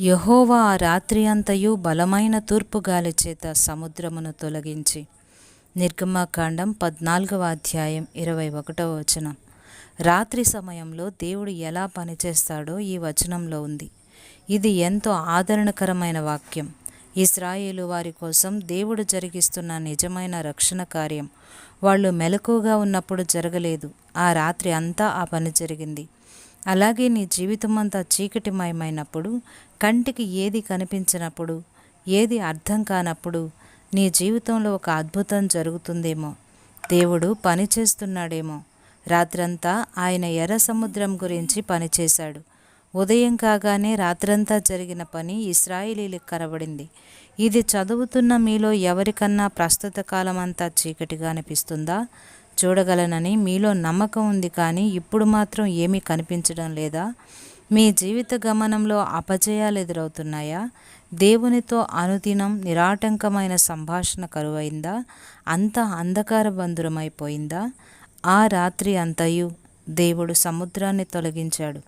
యహోవా ఆ రాత్రి అంతయు బలమైన తూర్పు గాలి చేత సముద్రమును తొలగించి. నిర్గమకాండం పద్నాలుగవ అధ్యాయం ఇరవై ఒకటవ వచనం. రాత్రి సమయంలో దేవుడు ఎలా పనిచేస్తాడో ఈ వచనంలో ఉంది. ఇది ఎంతో ఆదరణకరమైన వాక్యం. ఇస్రాయేలు వారి కోసం దేవుడు జరిగిస్తున్న నిజమైన రక్షణ కార్యం. వాళ్ళు మెలకుగా ఉన్నప్పుడు జరగలేదు. ఆ రాత్రి అంతా ఆ పని జరిగింది. అలాగే నీ జీవితం అంతా చీకటిమయమైనప్పుడు కంటికి ఏది కనిపించినప్పుడు ఏది అర్థం కానప్పుడు నీ జీవితంలో ఒక అద్భుతం జరుగుతుందేమో. దేవుడు పని చేస్తున్నాడేమో రాత్రంతా ఆయన ఎర్ర సముద్రం గురించి పనిచేశాడు. ఉదయం కాగానే రాత్రంతా జరిగిన పని ఇస్రాయిలీలకు కనబడింది. ఇది చదువుతున్న మీలో ఎవరికన్నా ప్రస్తుత కాలం అంతా చీకటిగా అనిపిస్తుందా? చూడగలనని మీలో నమ్మకం ఉంది కానీ ఇప్పుడు మాత్రం ఏమీ కనిపించడం లేదా? మీ జీవిత గమనంలో అపజయాలు ఎదురవుతున్నాయా? దేవునితో అనుదినం నిరాటంకమైన సంభాషణ కరువైందా? అంత అంధకార బంధురమైపోయిందా? ఆ రాత్రి అంతయు దేవుడు సముద్రాన్ని తొలగించాడు.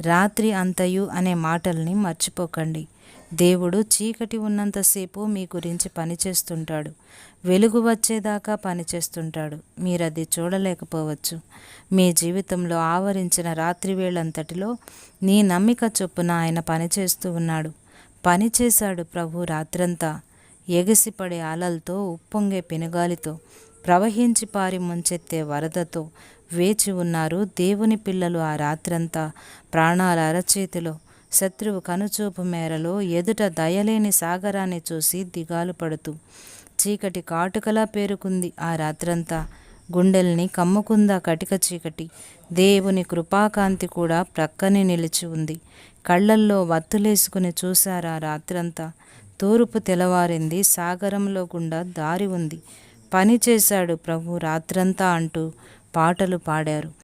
రాత్రి అంతయు అనే మాటల్ని మర్చిపోకండి. దేవుడు చీకటి ఉన్నంతసేపు మీ గురించి పనిచేస్తుంటాడు వెలుగు వచ్చేదాకా పనిచేస్తుంటాడు మీరు అది చూడలేకపోవచ్చు. మీ జీవితంలో ఆవరించిన రాత్రి వేళంతటిలో నీ నమ్మిక చొప్పున ఆయన పనిచేస్తూ ఉన్నాడు. పనిచేశాడు ప్రభు రాత్రంతా. ఎగసిపడే అలలతో ఉప్పొంగే పెనుగాలితో ప్రవహించి పారి ముంచెత్తే వరదతో వేచి ఉన్నారు దేవుని పిల్లలు ఆ రాత్రంతా. ప్రాణాల అరచేతిలో శత్రువు కనుచూపు మేరలో ఎదుట దయలేని సాగరాన్ని చూసి దిగాలు పడుతూ చీకటి కాటుకలా పేరుకుంది ఆ రాత్రంతా. గుండెల్ని కమ్ముకుందా కటిక చీకటి. దేవుని కృపాకాంతి కూడా ప్రక్కనే నిలిచి ఉంది. కళ్ళల్లో వత్తులేసుకుని చూశారా రాత్రంతా. తూర్పు తెలవారింది సాగరంలో గుండా దారి ఉంది. పని చేశాడు ప్రభు రాత్రంతా అంటూ పాటలు పాడారు.